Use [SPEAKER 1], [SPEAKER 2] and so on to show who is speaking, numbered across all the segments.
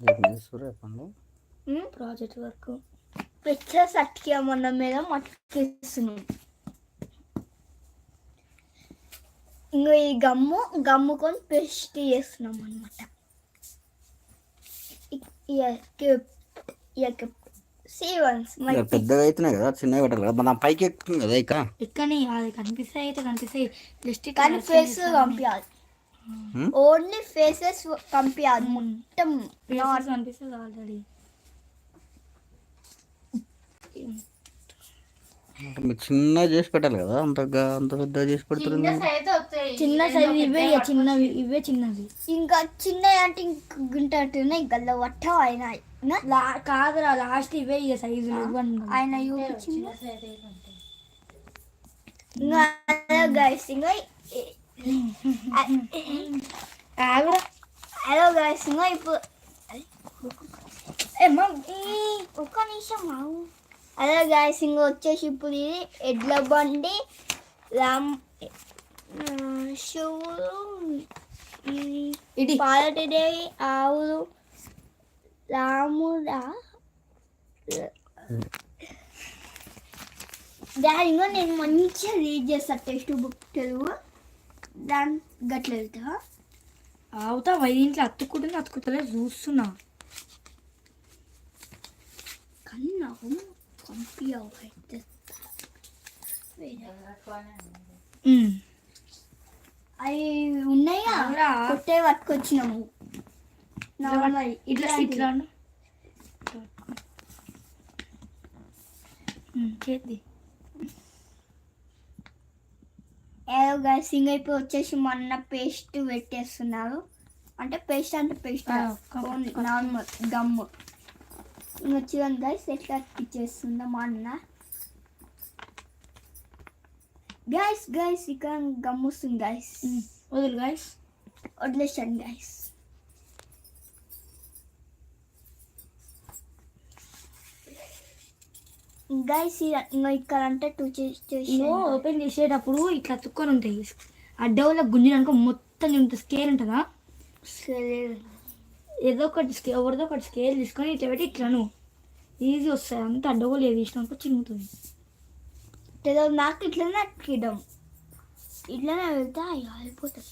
[SPEAKER 1] రేపు చేస్తుర్రు చెప్పండి
[SPEAKER 2] ప్రాజెక్ట్ వర్క్. పిక్చర్స్ అతికేమన్న మీద అతికిస్తున్నాం ఇంకా ఈ గమ్ము గమ్ముకొని పేస్ట్ చేస్తున్నాం అనమాట
[SPEAKER 1] పెద్దగా అవుతున్నాయి కదా చిన్నగా పెట్టాలి కదా. మన పైకి ఎక్కుతుంది కదా ఇక?
[SPEAKER 3] ఎక్కని అది కనిపిస్తాయి అయితే కనిపిస్తాయి. జస్ట్
[SPEAKER 2] కానీ ఫేస్ పంపించాలి? ఓన్లీ ఫేసెస్ పంపించాలి మొత్తం
[SPEAKER 3] కనిపిస్తుంది ఆల్రెడీ
[SPEAKER 1] చిన్నగా చేసి పెట్టాలి కదా అంత అంత పెద్దగా చేసి పెడతారు
[SPEAKER 3] చిన్న సైజు ఇవే ఇక చిన్నవి ఇవే చిన్నవి.
[SPEAKER 2] ఇంకా చిన్న అంటే ఇంకుంటున్నాయి గల్ల వట్ట ఆయన
[SPEAKER 3] లా కాదురా లాస్ట్ ఇవే ఇక ఇవ్వండి
[SPEAKER 2] ఆయన ఇంకా గైస్ ఇంకా హలో గైస్ ఇంకా ఇప్పుడు ఈ ఒక్క నిమిషం హలో గైస్ ఇంకా వచ్చేసి ఇప్పుడు ఇది ఎడ్ల బండి రామ్ శివుడు ఇది పార్వతీదేవి ఆవులు రాముడా దానిలో నేను మంచిగా రీడ్ చేస్తా టెక్స్ట్ బుక్ తెలుగు దాని గట్ల వెళ్తా
[SPEAKER 3] అవుతా ఇంట్లో అతుక్కుంటుంది అతుకుతలే చూస్తున్నా.
[SPEAKER 2] కానీ నాకు అయితే. అవి ఉన్నాయా. కొట్టే పట్టుకొచ్చినాము. నార్మల్
[SPEAKER 3] ఇట్లా ఇట్లా చేద్ది.
[SPEAKER 2] ఏదో గైస్ ఇంకా ఇప్పుడు వచ్చేసి మొన్న పేస్ట్ పెట్టేస్తున్నారు. అంటే పేస్ట్ అంటే పేస్ట్ నార్మల్ గమ్. ఇంకా చూడండి గైస్ ఎట్లా ఇచ్చేస్తుందో మా అన్న? గైస్ గైస్ ఇక్కడ గమ్ వస్తుంది గైస్
[SPEAKER 3] వదులు గాయస్
[SPEAKER 2] వదిలేసండి గైస్ గైస్ ఇంకా ఇక్కడ అంటే టూ చేసి
[SPEAKER 3] ఓపెన్ చేసేటప్పుడు ఇట్లా అతుక్కొని ఉంటాయి. అడ్డవల్ల గుంజిననుకో మొత్తం ఇంత స్కేల్ ఉంటుందా? ఏదో ఒకటి స్కే ఎవరిదో ఒకటి స్కేల్ తీసుకొని ఇట్లా పెట్టి ఇట్లాను ఈజీ వస్తుంది. అంత అడ్డగోలు ఏది ఇచ్చినాక చిన్నుతుంది
[SPEAKER 2] ఏదో నాకు ఇట్లనే అట్కిడం ఇట్లనే వెళ్తే అయిపోతుంది.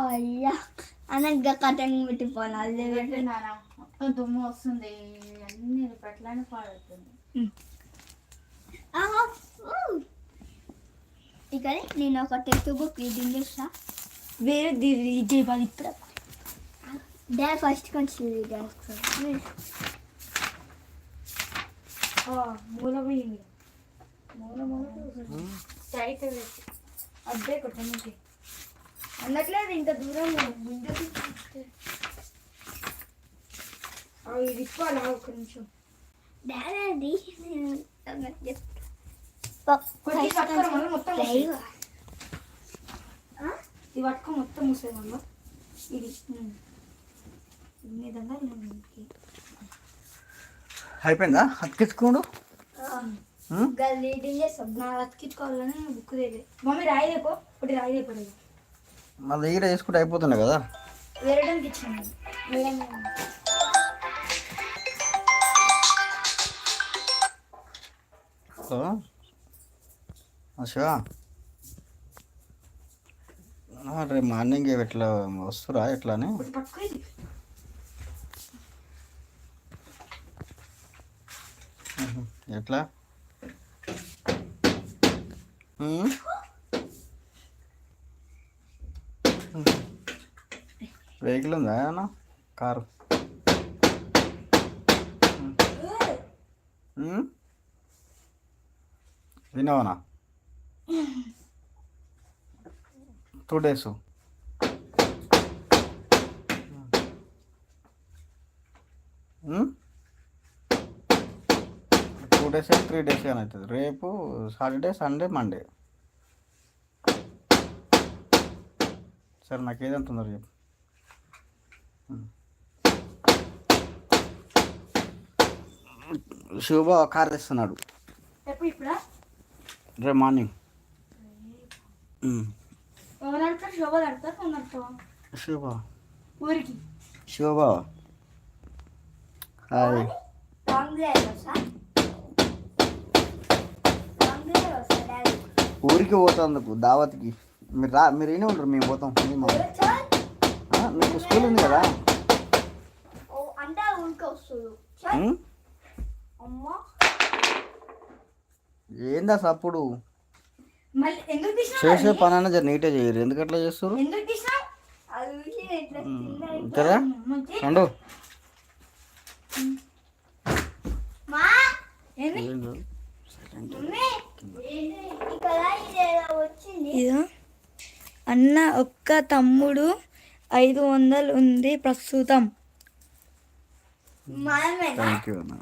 [SPEAKER 2] అయ్యా. అనగా కటింగ్ పెట్టిపోను అదే
[SPEAKER 4] దుమ్ము వస్తుంది. అన్ని పట్లని పాడవుతుంది.
[SPEAKER 2] ఇక్కడ నేను ఒక టెక్స్ట్ బుక్ రీడింగ్ చేస్తా.
[SPEAKER 3] వేరే ఇది చేయాలి ఇప్పుడు.
[SPEAKER 2] డా ఫస్ట్ కొంచెం
[SPEAKER 3] మూల పోయింది మూల మూల అదే కొట్టడానికి అన్నట్లేదు ఇంత దూరం ముందుకు అవి ఇది ఇప్పాలా ఒక నిమిషం.
[SPEAKER 2] డాడీ.
[SPEAKER 3] ఇది పట్టుకో మొత్తం మూసేది మళ్ళీ. ఇది.
[SPEAKER 1] అయిపోయిందా? అతికించుకోండు.
[SPEAKER 2] రీడింగ్ చేస్తాం.
[SPEAKER 3] నా అతికించుకోవాలని బుక్ తేలే మమ్మీ రాయి లేకో ఒకటి రాయి
[SPEAKER 1] మళ్ళీ దగ్గర చేసుకుంటే అయిపోతుండే కదా?
[SPEAKER 3] ఇచ్చాను.
[SPEAKER 1] హలో? శివా? రేపు మార్నింగ్ ఎట్లా వస్తురా ఎట్లా అని. ఎట్లా? వెహికల్ ఉందా ఏమన్నా? Car. వినోనా two days. Two days three days అని అవుతుంది. రేపు సాటర్డే సండే మండే. సరే నాకు ఉందో చెప్పు. శివబా కార్ తెస్తున్నాడు రేపు మార్నింగ్.
[SPEAKER 3] ఎవరంటే అందరు శోభ కడతారు నువ్వు కడతావా
[SPEAKER 1] శివ
[SPEAKER 3] ఊరికి.
[SPEAKER 1] శివబావ హాయ్. ఊరికి పోతాందుకు దావత్కి. మీరు రా మీరు ఏనే ఉంటారు మేము పోతాం. మేము మీకు స్కూల్ ఉంది కదా? ఏందా సప్పుడు? చేసే? పని అన్న జర నీటే చేయరు. ఎందుకు అట్లా చేస్తారు
[SPEAKER 2] వచ్చింది.
[SPEAKER 3] ఇదో అన్న ఒక్క తమ్ముడు ఐదు వందలు ఉంది ప్రస్తుతం.
[SPEAKER 1] థ్యాంక్ యూ అన్న.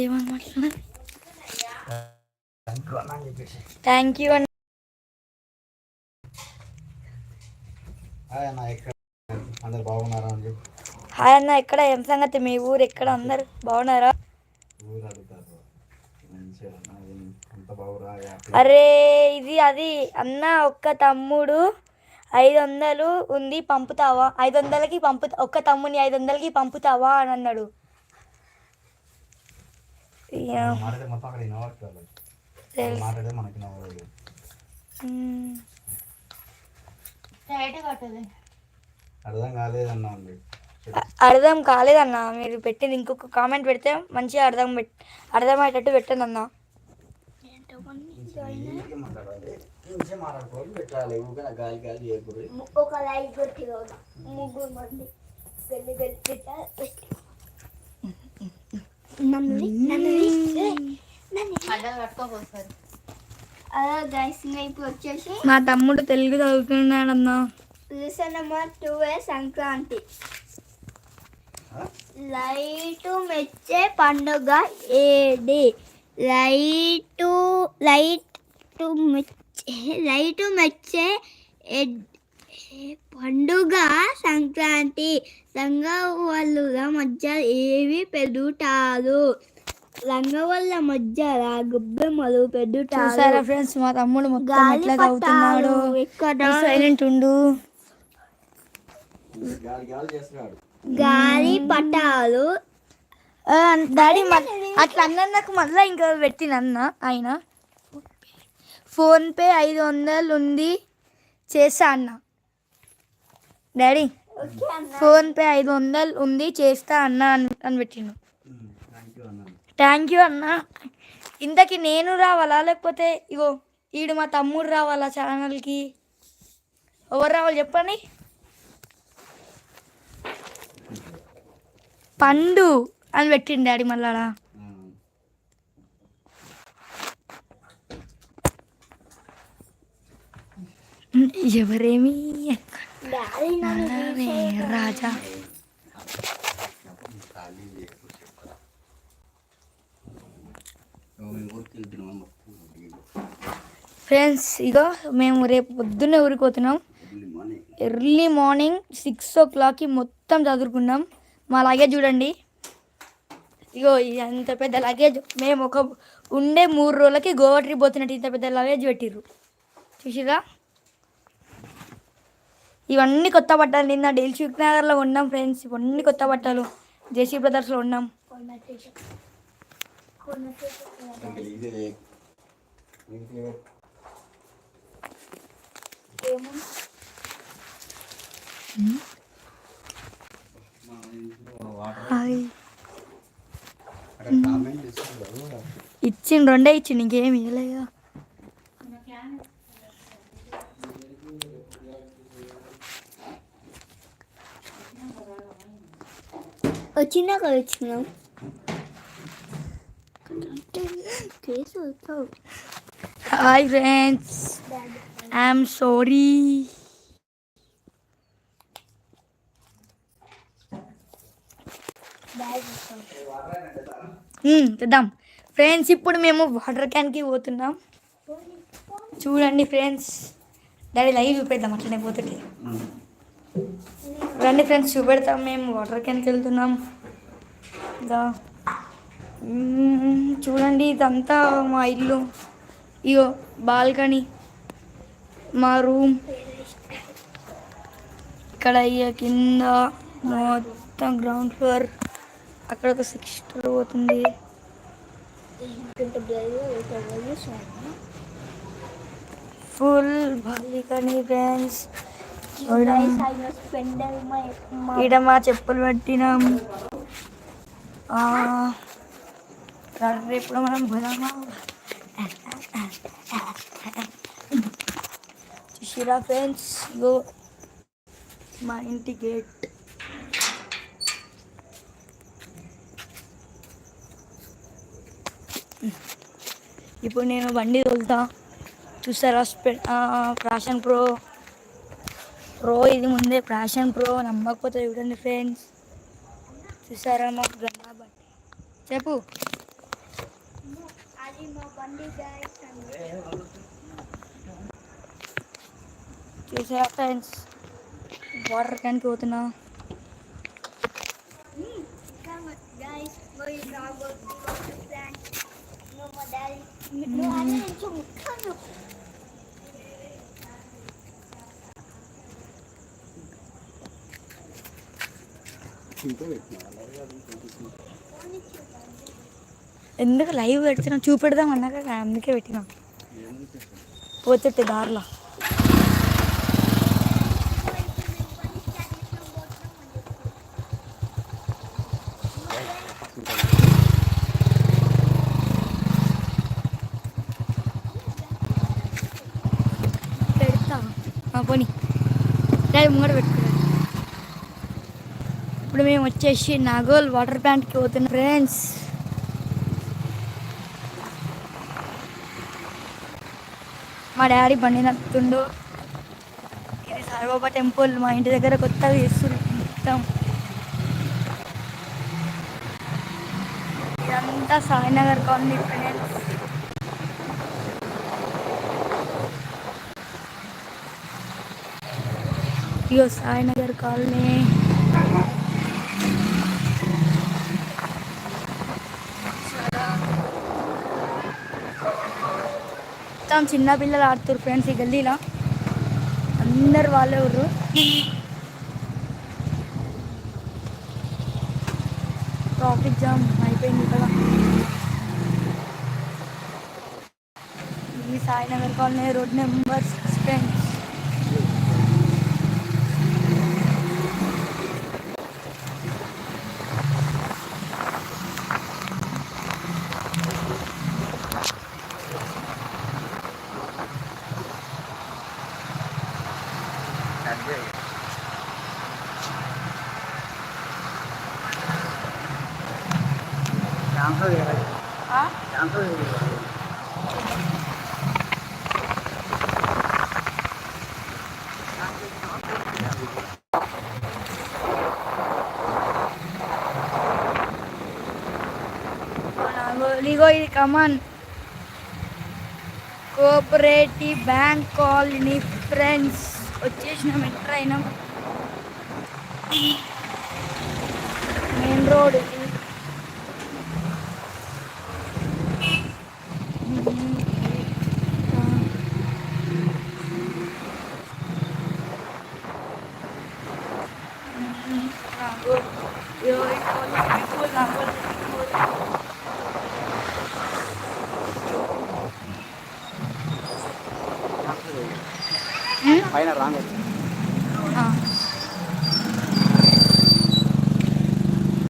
[SPEAKER 3] ఏమన్నమాట థ్యాంక్ యూ అన్న
[SPEAKER 1] హాయ్ అన్న ఎక్కడ?
[SPEAKER 3] ఏం సంగతి? మీ ఊరు ఎక్కడ? అందరు బాగున్నారా
[SPEAKER 1] ఊరు అడుగుతారు మంచిగా అన్న, ఏం అంత బాగురా హ్యాపీ
[SPEAKER 3] అరే ఇది అది. అన్న ఒక్క తమ్ముడు ఐదు వందలు ఉంది పంపుతావా? ఐదు వందలకి పంపు ఒక్క తమ్ముని ఐదు వందలకి పంపుతావా అని అన్నాడు.
[SPEAKER 1] అర్థం కాలేదన్నా
[SPEAKER 3] అర్థం కాలేదన్న. మీరు పెట్టింది ఇంకొక కామెంట్ పెడితే మంచిగా అర్థం పెట్ అర్థమయ్యేటట్టు పెట్టండి అన్న మా తమ్ముడు తెలుగు చదువుతున్నాడన్న.
[SPEAKER 2] సంక్రాంతి. లైటు మెచ్చే పండుగ ఏది? లైటు లైటు మెచ్చే లైటు మెచ్చే పండుగ సంక్రాంతి? రంగవల్లుల మధ్య ఏవి పెడుతారు? రంగవల్ల మధ్య గుబ్బెమ్మలు
[SPEAKER 3] చూసారా
[SPEAKER 2] పెడుతారు
[SPEAKER 3] ఫ్రెండ్స్? మా తమ్ముడు మొత్తం ఎట్లా
[SPEAKER 2] ఎక్కడ
[SPEAKER 3] సైలెంట్ ఉండు.
[SPEAKER 1] గాలి గాలి చేస్తున్నాడు.
[SPEAKER 2] గాలి పటాలు.
[SPEAKER 3] డాడీ అట్లా అన్న నాకు మళ్ళీ ఇంకా పెట్టిన అన్న ఆయన. ఫోన్పే ఐదు వందలు ఉంది చేస్తా అన్న. డాడీ ఫోన్పే ఐదు వందలు ఉంది చేస్తా అన్న అని అని పెట్టిండు.
[SPEAKER 1] థ్యాంక్ యూ అన్న.
[SPEAKER 3] ఇంతకీ నేను రావాలా లేకపోతే ఇగో ఈడు మా తమ్ముడు రావాలా ఛానల్కి? ఎవరు రావాలి చెప్పండి. పండు అని పెట్టిండు డాడీ మళ్ళా ఎవరేమి? రాజా. ఫ్రెండ్స్ ఇగో మేము రేపు పొద్దున్నే ఊరికి పోతున్నాం.
[SPEAKER 1] మార్నింగ్
[SPEAKER 3] ఎర్లీ మార్నింగ్ సిక్స్ ఓ క్లాక్కి మొత్తం చదువుకున్నాం. మా లగేజ్ చూడండి. ఇగో ఇంత అంత పెద్ద లగేజ్ మేము ఒక ఉండే మూడు రోజులకి గోవా ట్రిప్ పోతున్నట్టు ఇంత పెద్ద లగేజ్ పెట్టిర్రు. చూసిరా ఇవన్నీ కొత్త బట్టలు నిన్న ఢిల్లీ నగర్లో ఉన్నాం ఫ్రెండ్స్ ఇవన్నీ కొత్త బట్టలు. జేసీ బ్రదర్స్లో ఉన్నాం
[SPEAKER 1] ఇది
[SPEAKER 3] హాయ్
[SPEAKER 1] అక్కడ కామెంట్ ఇస్తున్నారు
[SPEAKER 3] ఇచ్చిండు రెండే ఇచ్చిండు ఇంకేమి ఇవ్వలేగా
[SPEAKER 2] వచ్చినాక వచ్చినాం కేసు వచ్చావు
[SPEAKER 3] హాయ్ ఫ్రెండ్స్ ఐఎమ్ సారీ తెద్దాం ఫ్రెండ్స్ ఇప్పుడు మేము వాటర్ క్యాన్కి పోతున్నాం. చూడండి ఫ్రెండ్స్. డాడీ లైవ్ చూపెడతాం అట్లనే పోతుంటే. రండి ఫ్రెండ్స్ చూపెడతాం. మేము వాటర్ క్యాన్కి వెళ్తున్నాం. ఇంకా చూడండి ఇదంతా మా ఇల్లు. ఇగో బాల్కనీ. మా రూమ్. ఇక్కడ ఇక కింద మొత్తం గ్రౌండ్ ఫ్లోర్. అక్కడ ఒక సిక్స్ స్టోర్ పోతుంది. Full balcony friends. ఈడ మా చెప్పులు పెట్టినాం. ఇప్పుడు మనం పోదామా? చూసిరా ఫ్రెండ్స్? ఇగో మా ఇంటి గేట్ ఇప్పుడు నేను బండి తోలుతా. చూసారా ఫ్యాషన్ ప్రో. ప్రో ఇది ముందే ఫ్యాషన్ ప్రో నమ్మకపోతే చూడండి ఫ్రెండ్స్. చూసారా మా గన్నా బండి చెప్పు. చూసారా ఫ్రెండ్స్ వాటర్ క్యాన్కి పోతున్నా.
[SPEAKER 2] Guys, going to
[SPEAKER 3] ఎందుకు లైవ్ పెడుతున్నాం చూపెడదాం అన్నాక అందుకే పెట్టినాం. పోతుంటే దారిలో పెడతా ఆ, పోనీ. డైవ్ ముంగడ పెట్టుకున్నాడు ఇప్పుడు మేము వచ్చేసి నాగోల్ వాటర్ ప్లాంట్కి పోతున్నాం ఫ్రెండ్స్ మా డాడీ బండి నడుపుతుండు. ఇది సాయిబాబా టెంపుల్ మా ఇంటి దగ్గర కొత్తగా చేస్తుంది మొత్తం. ఇదంతా సాయినగర్ కాలనీ ఫ్రెండ్స్ ఇగో సాయినగర్ కాలనీ మొత్తం చిన్న పిల్లలు ఆడుతారు ఫ్రెండ్స్ ఈ గల్లీలో. అందరు వాళ్ళే ఊరు ట్రాఫిక్ జామ్ అయిపోయింది ఇక్కడ. ఈ Sainagar colony road number six friends ఇది common cooperative bank colony friends వచ్చేసినాం ఎంటర్ అయినాం. Main road